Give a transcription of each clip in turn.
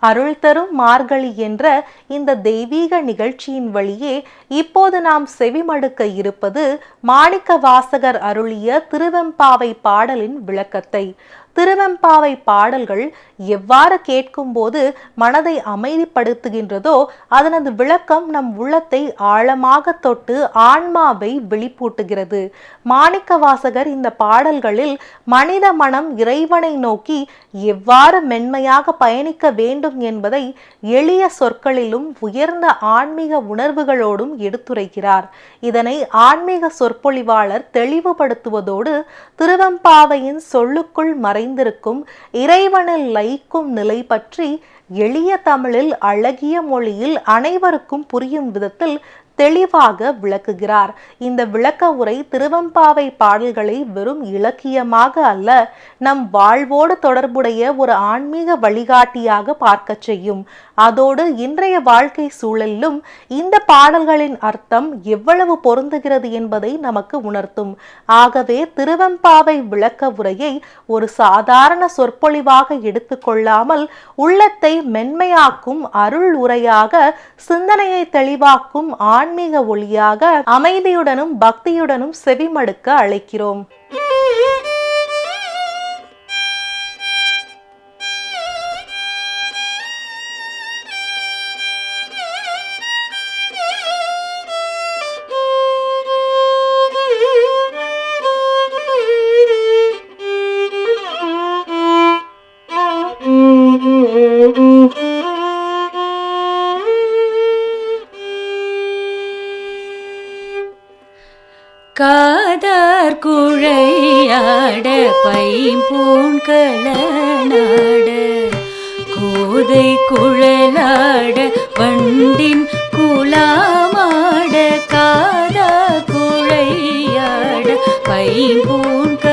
அருள் தரும் மார்கழி என்ற இந்த தெய்வீக நிகழ்ச்சியின் வழியே இப்போது நாம் செவிமடுக்க இருப்பது மாணிக்க வாசகர் அருளிய திருவெம்பாவை பாடலின் விளக்கத்தை. திருவெம்பாவை பாடல்கள் எவ்வாறு கேட்கும்போது மனதை அமைதிப்படுத்துகின்றதோ அதனது விளக்கம் நம் உள்ளத்தை ஆழமாக தொட்டு ஆன்மாவை வெளிப்பூட்டுகிறது. மாணிக்க வாசகர் இந்த பாடல்களில் மனித மனம் இறைவனை நோக்கி எவ்வாறு மென்மையாக பயணிக்க வேண்டும் என்பதை எளிய சொற்களிலும் உயர்ந்த ஆன்மீக உணர்வுகளோடும் எடுத்துரைக்கிறார். இதனை ஆன்மீக சொற்பொழிவாளர் தெளிவுபடுத்துவதோடு திருவெம்பாவையின் சொல்லுக்குள் மறைந்திருக்கும் இறைவனில் வைக்கும் நிலை பற்றி எளிய தமிழில் அழகிய மொழியில் அனைவருக்கும் புரியும் விதத்தில் தெளிவாக விளக்குகிறார். இந்த விளக்க உரை திருவம்பாவை பாடல்களை வெறும் இலக்கியமாக அல்ல நம் வாழ்வோடு தொடர்புடைய ஒரு ஆன்மீக வழிகாட்டியாக பார்க்க செய்யும். அதோடு இன்றைய வாழ்க்கை சூழலிலும் இந்த பாடல்களின் அர்த்தம் எவ்வளவு பொருந்துகிறது என்பதை நமக்கு உணர்த்தும். ஆகவே திருவம்பாவை விளக்க உரையை ஒரு சாதாரண சொற்பொழிவாக எடுத்துக்கொள்ளாமல் உள்ளத்தை மென்மையாக்கும் அருள் உரையாக சிந்தனையை தெளிவாக்கும் ஆன்மீக ஒளியாக அமைதியுடனும் பக்தியுடனும் செவிமடுக்க அழைக்கிறோம். குழையாட பைம்பூண்கலனாட கோதை குழலாட வண்டின் குலாமாட காதா குழையாட பைம்பூண்கல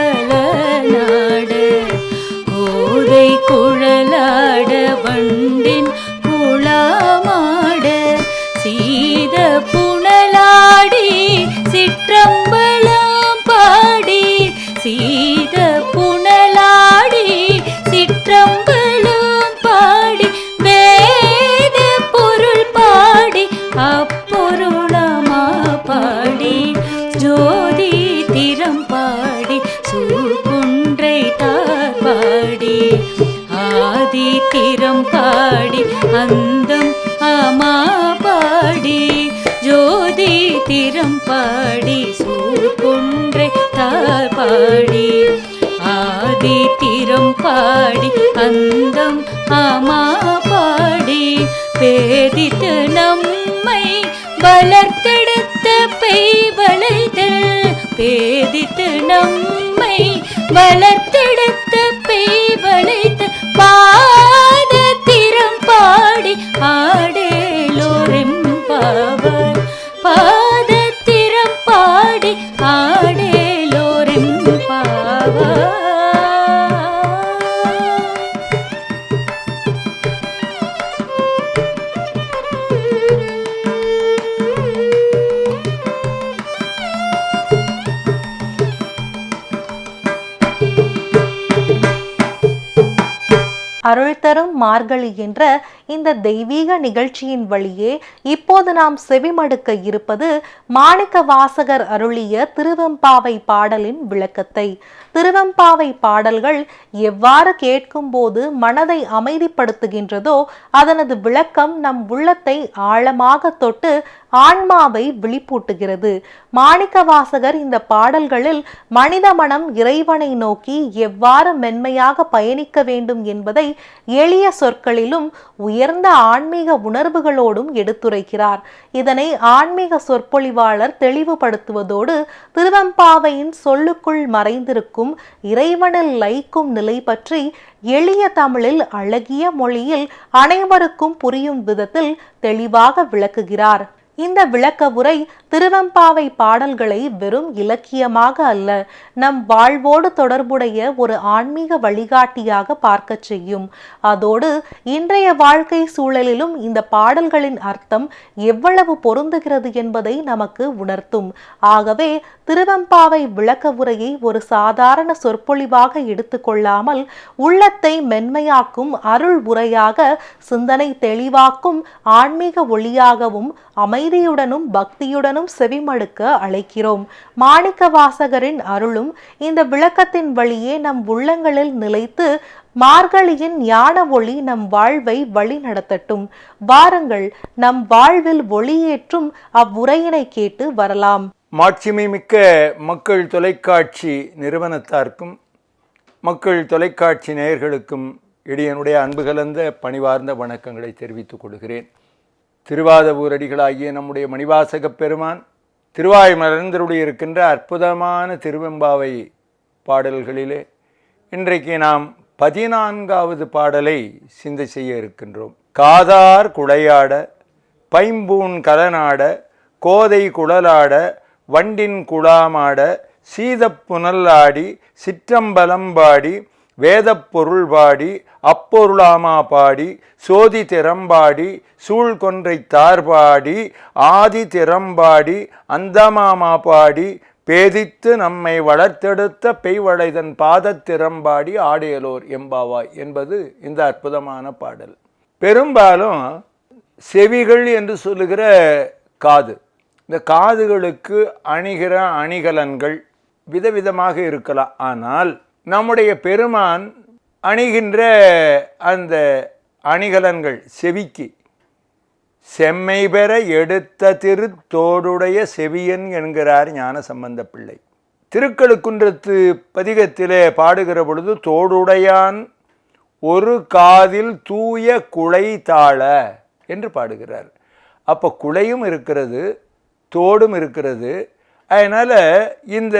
வேதித்து நம்மை வளர்த்தெடுத்த பெய்வளைதல் பேதித்து நம்மை வளர்த்தெடுத்த பெய்வளைத்த பா அருள் தரும் மார்கழி என்ற இந்த தெய்வீக நிகழ்ச்சியின் வழியே இப்போது நாம் செவிமடுக்க இருப்பது மாணிக்க வாசகர் அருளிய திருவெம்பாவை பாடலின் விளக்கத்தை. திருவெம்பாவை பாடல்கள் எவ்வாறு கேட்கும்போது மனதை அமைதிப்படுத்துகின்றதோ அதனது விளக்கம் நம் உள்ளத்தை ஆழமாக தொட்டு ஆன்மாவை விழிப்பூட்டுகிறது மாணிக்கவாசகர் இந்த பாடல்களில் மனித மனம் இறைவனை நோக்கி எவ்வாறு மென்மையாக பயணிக்க வேண்டும் என்பதை எளிய சொற்களிலும் உயர்ந்த ஆன்மீக உணர்வுகளோடும் எடுத்துரைக்கிறார். இதனை ஆன்மீக சொற்பொழிவாளர் தெளிவுபடுத்துவதோடு திருவெம்பாவையின் சொல்லுக்குள் மறைந்திருக்கும் இறைவனில் லைக்கும் நிலை பற்றி எளிய தமிழில் அழகிய மொழியில் அனைவருக்கும் புரியும் விதத்தில் தெளிவாக விளக்குகிறார். இந்த விளக்க உரை திருவெம்பாவை பாடல்களை வெறும் இலக்கியமாக அல்ல நம் வாழ்வோடு தொடர்புடைய ஒரு ஆன்மீக வழிகாட்டியாக பார்க்கச் செய்யும். அதோடு இன்றைய வாழ்க்கை சூழலிலும் இந்த பாடல்களின் அர்த்தம் எவ்வளவு பொருந்துகிறது என்பதை நமக்கு உணர்த்தும். ஆகவே திருவெம்பாவை விளக்க உரையை ஒரு சாதாரண சொற்பொழிவாக எடுத்துக்கொள்ளாமல் உள்ளத்தை மென்மையாக்கும் அருள் உரையாக சிந்தனை தெளிவாக்கும் ஆன்மீக ஒளியாகவும் அமை அமைதியுடனும் பக்தியுடனும் செவிமடுக்க அழைக்கிறோம். மாணிக்க வாசகரின் அருளும் இந்த விளக்கத்தின் வழியே நம் உள்ளங்களில் நிலைத்து மார்கழியின் ஞான ஒளி நம் வாழ்வை வழி நடத்தட்டும் வாருங்கள் நம் வாழ்வில் ஒளியேற்றும் அவ்வுரையினை கேட்டு வரலாம். மாட்சிமை மிக்க மக்கள் தொலைக்காட்சி நிறுவனத்தார்க்கும் மக்கள் தொலைக்காட்சி நேயர்களுக்கும் இடையனுடைய அன்பு கலந்த பணிவார்ந்த வணக்கங்களை தெரிவித்துக் கொள்கிறேன். திருவாதபூரடிகளாகிய நம்முடைய மணிவாசகப் பெருமான் திருவாய் மலர்ந்தருடைய இருக்கின்ற அற்புதமான திருவெம்பாவை பாடல்களிலே இன்றைக்கு நாம் பதினான்காவது பாடலை சிந்தை செய்ய இருக்கின்றோம். காதார் குடையாட பைம்பூன் கலனாட கோதை குழலாட வண்டின் குழாமாட சீதப் புனல்லாடி சிற்றம்பலம்பாடி வேதப்பொருள் பாடி அப்பொருளாமா பாடி சோதி திறம்பாடி சூழ்கொன்றை தார்பாடி ஆதி திறம்பாடி அந்தமாமா பாடி பேதித்து நம்மை வளர்த்தெடுத்த பெய்வளைதன் பாதத் திறம்பாடி ஆடையலோர் எம்பாவாய் என்பது இந்த அற்புதமான பாடல். பெரும்பாலும் செவிகள் என்று சொல்லுகிற காது. இந்த காதுகளுக்கு அணிகிற அணிகலன்கள் விதவிதமாக இருக்கலாம். ஆனால் நம்முடைய பெருமான் அணிகின்ற அந்த அணிகலன்கள் செவிக்கு. செம்மை பெற எடுத்த திருத்தோடுடைய செவியன் என்கிறார் ஞான சம்பந்த பிள்ளை. திருக்களுக்குன்றத்து பதிகத்திலே பாடுகிற பொழுது தோடுடையான் ஒரு காதில் தூய குலை தாழ என்று பாடுகிறார். அப்போ குலையும் இருக்கிறது தோடும் இருக்கிறது. அதனால் இந்த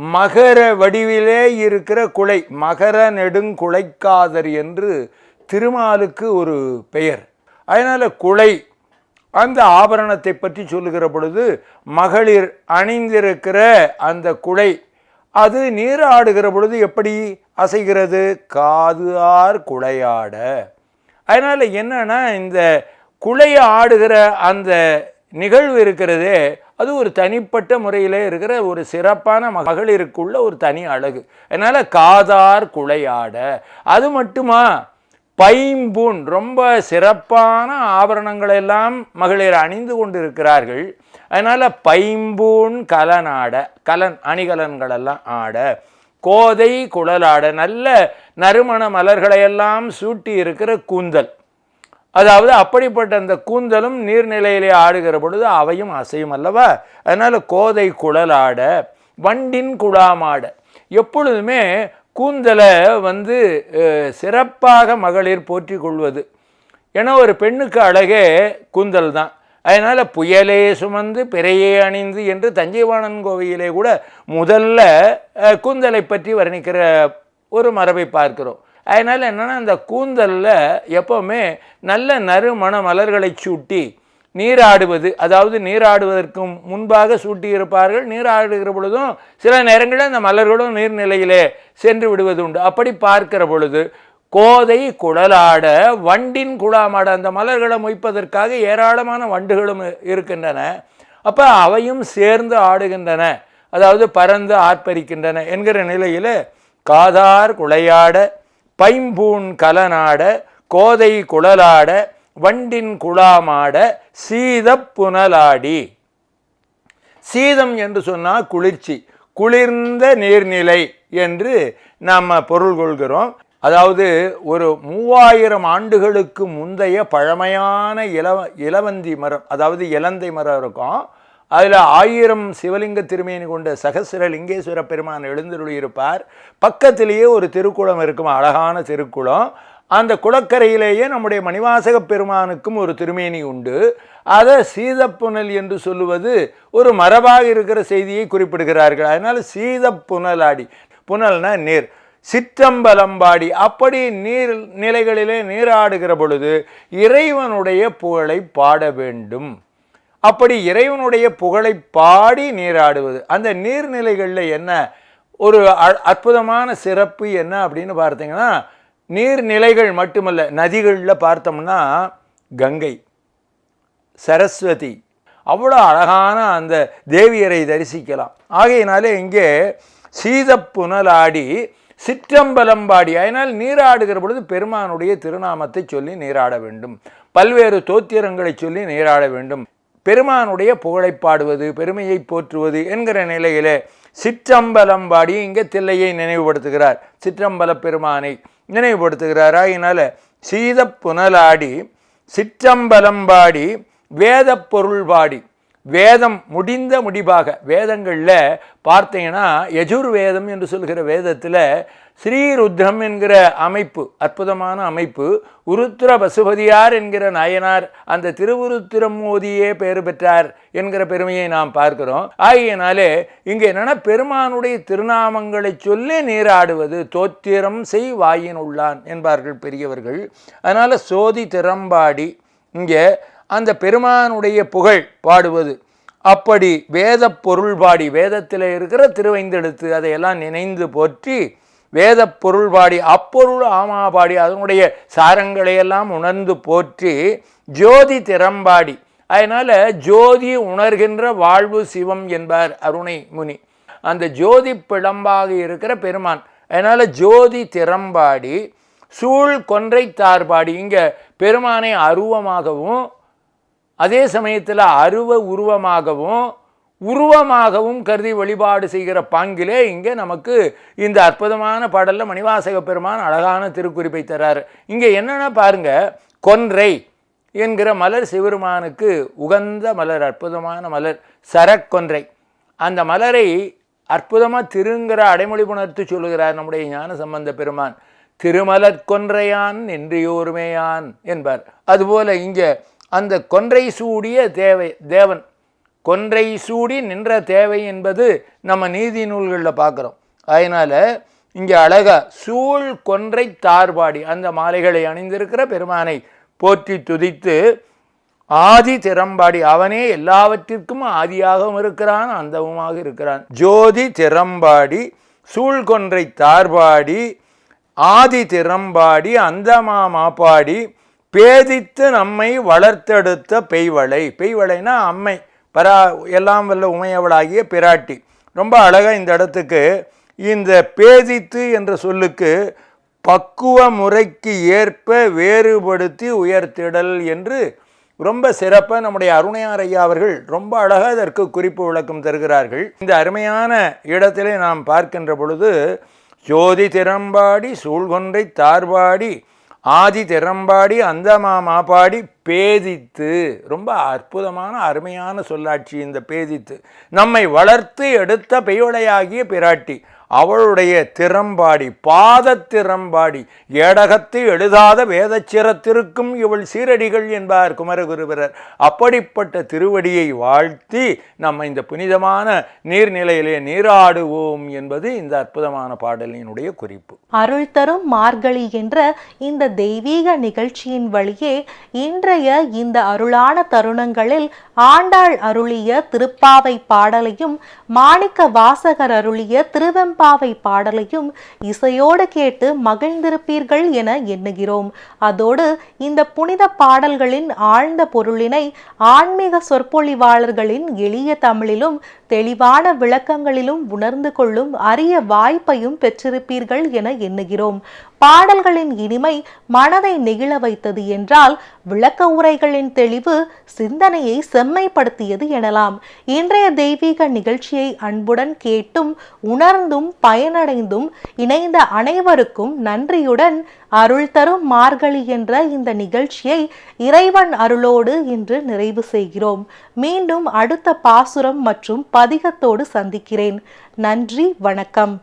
மகர வடிவிலே இருக்கிற குலை மகர நெடுங்குலைக்காதர் என்று திருமாலுக்கு ஒரு பெயர். அதனால் குலை அந்த ஆபரணத்தை பற்றி சொல்லுகிற பொழுது மகளிர் அணிந்திருக்கிற அந்த குலை அது நீராடுகிற பொழுது எப்படி அசைகிறது? காது ஆர் குலையாட. அதனால் என்னென்னா இந்த குலையை ஆடுகிற அந்த நிகழ்வு இருக்கிறதே அது ஒரு தனிப்பட்ட முறையில் இருக்கிற ஒரு சிறப்பான மகளிருக்குள்ள ஒரு தனி அழகு. அதனால் காதார் குளையாட அது மட்டுமா? பைம்பூன் ரொம்ப சிறப்பான ஆபரணங்களெல்லாம் மகளிர் அணிந்து கொண்டிருக்கிறார்கள். அதனால் பைம்பூன் கலனாட கலன் அணிகலன்கள் எல்லாம் ஆட கோதை குழலாட நல்ல நறுமண மலர்களையெல்லாம் சூட்டி இருக்கிற கூந்தல். அதாவது அப்படிப்பட்ட அந்த கூந்தலும் நீர்நிலையிலே ஆடுகிற பொழுது அவையும் அசையும் அல்லவா? அதனால் கோதை குழலாட வண்டின் குழாமாட. எப்பொழுதுமே கூந்தலை வந்து சிறப்பாக மகளிர் போற்றி கொள்வது. ஏன்னா ஒரு பெண்ணுக்கு அழகே கூந்தல் தான். அதனால் புயலே சுமந்து பிறையே அணிந்து என்று தஞ்சைவாணன் கோவிலே கூட முதல்ல கூந்தலை பற்றி வர்ணிக்கிற ஒரு மரபை பார்க்கிறோம். அதனால் என்னென்னா அந்த கூந்தலில் எப்போவுமே நல்ல நறுமண மலர்களை சூட்டி நீராடுவது அதாவது நீராடுவதற்கு முன்பாக சூட்டியிருப்பார்கள். நீராடுகிற பொழுதும் சில நேரங்களில் அந்த மலர்களும் நீர்நிலையிலே சென்று விடுவது உண்டு அப்படி பார்க்கிற பொழுது கோதை குழலாட வண்டின் குழாமாட அந்த மலர்களை மொய்ப்பதற்காக ஏராளமான வண்டுகளும் இருக்கின்றன. அப்போ அவையும் சேர்ந்து ஆடுகின்றன அதாவது பறந்து ஆர்ப்பரிக்கின்றன என்கிற நிலையில் காதார் குளையாட பைம்பூன் கலனாட கோதை குழலாட வண்டின் குழாமாட சீதப் புனலாடி. சீதம் என்று சொன்னால் குளிர்ச்சி குளிர்ந்த நீர்நிலை என்று நாம் பொருள் கொள்கிறோம். அதாவது ஒரு மூவாயிரம் ஆண்டுகளுக்கு முந்தைய பழமையான இலவ இலவந்தி மரம் அதாவது இலந்தை மரம் இருக்கும். அதில் ஆயிரம் சிவலிங்க திருமேனி கொண்ட சகசிர லிங்கேஸ்வர பெருமான் எழுந்தருளியிருப்பார். பக்கத்திலேயே ஒரு திருக்குளம் இருக்கும்? அழகான திருக்குளம். அந்த குளக்கரையிலேயே நம்முடைய மணிவாசக பெருமானுக்கும் ஒரு திருமேனி உண்டு. அதை சீதப்புனல் என்று சொல்லுவது ஒரு மரபாக இருக்கிற செய்தியை குறிப்பிடுகிறார்கள். அதனால் சீதப்புனலாடி புனல்னா நீர். சிற்றம்பலம்பாடி அப்படி நீர் நிலைகளிலே நீராடுகிற பொழுது இறைவனுடைய புகழை பாட வேண்டும். அப்படி இறைவனுடைய புகழை பாடி நீராடுவது. அந்த நீர்நிலைகளில் என்ன? ஒரு அ- அற்புதமான சிறப்பு என்ன அப்படின்னு பார்த்தீங்கன்னா நீர்நிலைகள் மட்டுமல்ல நதிகளில் பார்த்தோம்னா கங்கை சரஸ்வதி அவ்வளோ அழகான அந்த தேவியரை தரிசிக்கலாம். ஆகையினாலே இங்கே சீத புனலாடி சிற்றம்பலம்பாடி அதனால் நீராடுகிற பொழுது பெருமானுடைய திருநாமத்தை சொல்லி நீராட வேண்டும். பல்வேறு தோத்திரங்களை சொல்லி நீராட வேண்டும். பெருமானுடைய புகழை பாடுவது பெருமையை போற்றுவது என்கிற நிலையிலே சிற்றம்பலம்பாடி இங்கே தில்லையை நினைவுபடுத்துகிறார். சிற்றம்பல பெருமானை நினைவுபடுத்துகிறார். ஆகினால சீத புனலாடி சிற்றம்பலம்பாடி வேத பொருள் பாடி வேதம் முடிந்த முடிவாக வேதங்களில் பார்த்தீங்கன்னா யஜுர் வேதம் என்று சொல்கிற வேதத்தில் ஸ்ரீருத்ரம் என்கிற அமைப்பு அற்புதமான அமைப்பு உருத்திர பசுபதியார் என்கிற நாயனார் அந்த திருவுருத்திரம் மோதியே பெயர் பெற்றார் என்கிற பெருமையை நாம் பார்க்கிறோம். ஆகியனாலே இங்கே என்னென்னா பெருமானுடைய திருநாமங்களை சொல்லி நீராடுவது தோத்திரம் செய் வாயின் உள்ளான் என்பார்கள் பெரியவர்கள். அதனால் சோதி திறம்பாடி இங்கே அந்த பெருமானுடைய புகழ் பாடுவது. அப்படி வேத பொருள் பாடி வேதத்தில் இருக்கிற திருவைந்தெழுத்து அதையெல்லாம் நினைந்து போற்றி வேத பொருள் பாடி அப்பொருள் ஆமா பாடி அதனுடைய சாரங்களையெல்லாம் உணர்ந்து போற்றி ஜோதி திறம்பாடி. அதனால் ஜோதி உணர்கின்ற வாழ்வு சிவம் என்பார் அருணை முனி. அந்த ஜோதி பிளம்பாக இருக்கிற பெருமான். அதனால் ஜோதி திறம்பாடி சூழ் கொன்றை தார்பாடி இங்கே பெருமானை அருவமாகவும் அதே சமயத்தில் அருவ உருவமாகவும் உருவமாகவும் கருதி வழிபாடு செய்கிற பாங்கிலே இங்கே நமக்கு இந்த அற்புதமான பாடலில் மணிவாசக பெருமான் அழகான திருக்குறிப்பை தர்றார் இங்கே என்னென்னா பாருங்க கொன்றை என்கிற மலர் சிவருமானுக்கு உகந்த மலர் அற்புதமான மலர் சரக்கொன்றை. அந்த மலரை அற்புதமாக திருங்கிற அடைமொழி புணர்த்து சொல்லுகிறார் நம்முடைய ஞான சம்பந்த பெருமான். திருமலர் கொன்றையான் நின்றியோருமேயான் என்பார். அதுபோல் இங்கே அந்த கொன்றை சூடிய தேவை தேவன். கொன்றை சூடி நின்ற தேவை என்பது நம்ம நீதி நூல்களில் பார்க்குறோம் அதனால் இங்கே அழகா சூழ் கொன்றை தார்பாடி அந்த மாலைகளை அணிந்திருக்கிற பெருமானை போற்றி துதித்து ஆதி திறம்பாடி அவனே எல்லாவற்றிற்கும் ஆதியாகவும் இருக்கிறான் அந்தவுமாக இருக்கிறான். ஜோதி திறம்பாடி சூழ்கொன்றை தார்பாடி ஆதி திறம்பாடி அந்தமா மாப்பாடி பேதித்து நம்மை வளர்த்தெடுத்த பெய்வளை. பெய்வளைனா அம்மை பரா எல்லாம் வல்ல உமையவளாகிய பிராட்டி. ரொம்ப அழகாக இந்த இடத்துக்கு இந்த பேதித்து என்ற சொல்லுக்கு பக்குவ முறைக்கு ஏற்ப வேறுபடுத்தி உயர்த்திடல் என்று ரொம்ப சிறப்பாக நம்முடைய அருணையார் ஐயா அவர்கள் ரொம்ப அழகாக இதற்கு குறிப்பு விளக்கம் தருகிறார்கள். இந்த அருமையான இடத்திலே நாம் பார்க்கின்ற பொழுது ஜோதி திறம்பாடி சூழ்கொன்றை தார்பாடி ஆதி திறம்பாடி அந்தமா மாப்பாடி பேதித்து. ரொம்ப அற்புதமான அருமையான சொல்லாட்சி இந்த பேதித்து. நம்மை வளர்த்து எடுத்த பெய்வளையாகிய பிராட்டி. அவளுடைய திறம்பாடி பாத திறம்பாடி ஏடகத்தை எழுதாத வேதச்சிரத்திற்கும் இவள் சீரடிகள் என்பார் குமரகுருவரர் அப்படிப்பட்ட திருவடியை வாழ்த்தி நம்ம இந்த புனிதமான நீர்நிலையிலே நீராடுவோம் என்பது இந்த அற்புதமான பாடலினுடைய குறிப்பு. அருள் தரும் மார்கழி என்ற இந்த தெய்வீக நிகழ்ச்சியின் வழியே இன்றைய இந்த அருளான தருணங்களில் ஆண்டாள் அருளிய திருப்பாவை பாடலையும் மாணிக்க வாசகர் அருளிய திருவெம்பாவை பாடலையும் இசையோடு கேட்டு மகிழ்ந்திருப்பீர்கள் என எண்ணுகிறோம். அதோடு இந்த புனித பாடல்களின் ஆழ்ந்த பொருளினை ஆன்மீக சொற்பொழிவாளர்களின் எளிய தமிழிலும் தெளிவான விளக்கங்களிலும் உணர்ந்து கொள்ளும் அரிய வாய்ப்பையும் பெற்றிருப்பீர்கள் என எண்ணுகிறோம். பாடல்களின் இனிமை மனதை நெகிழ வைத்தது என்றால் விளக்க உரைகளின் தெளிவு சிந்தனையை செம்மைப்படுத்தியது எனலாம். இன்றைய தெய்வீக நிகழ்ச்சியை அன்புடன் கேட்டும் உணர்ந்தும் பயனடைந்தும் இணைந்த அனைவருக்கும் நன்றியுடன் அருள் தரும் மார்கழி என்ற இந்த நிகழ்ச்சியை இறைவன் அருளோடு இன்று நிறைவு செய்கிறோம். மீண்டும் அடுத்த பாசுரம் மற்றும் பதிகத்தோடு சந்திக்கிறேன். நன்றி வணக்கம்.